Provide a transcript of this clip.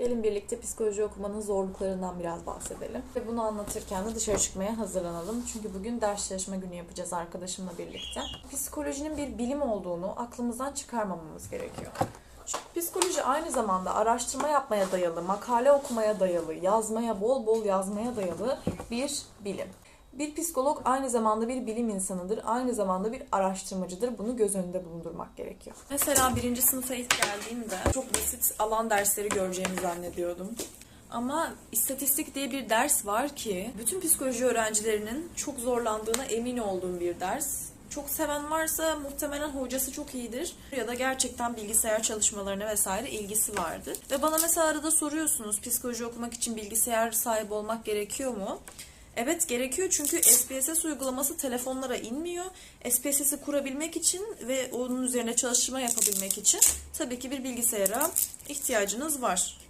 Gelin birlikte psikoloji okumanın zorluklarından biraz bahsedelim. Ve bunu anlatırken de dışarı çıkmaya hazırlanalım. Çünkü bugün ders çalışma günü yapacağız arkadaşımla birlikte. Psikolojinin bir bilim olduğunu aklımızdan çıkarmamamız gerekiyor. Çünkü psikoloji aynı zamanda araştırma yapmaya dayalı, makale okumaya dayalı, yazmaya, bol bol yazmaya dayalı bir bilim. Bir psikolog aynı zamanda bir bilim insanıdır, aynı zamanda bir araştırmacıdır. Bunu göz önünde bulundurmak gerekiyor. Mesela birinci sınıfa ilk geldiğimde çok basit alan dersleri göreceğimi zannediyordum. Ama istatistik diye bir ders var ki bütün psikoloji öğrencilerinin çok zorlandığına emin olduğum bir ders. Çok seven varsa muhtemelen hocası çok iyidir ya da gerçekten bilgisayar çalışmalarına vesaire ilgisi vardır. Ve bana mesela arada soruyorsunuz psikoloji okumak için bilgisayar sahibi olmak gerekiyor mu? Evet gerekiyor çünkü SPSS uygulaması telefonlara inmiyor. SPSS'i kurabilmek için ve onun üzerine çalışma yapabilmek için tabii ki bir bilgisayara ihtiyacınız var.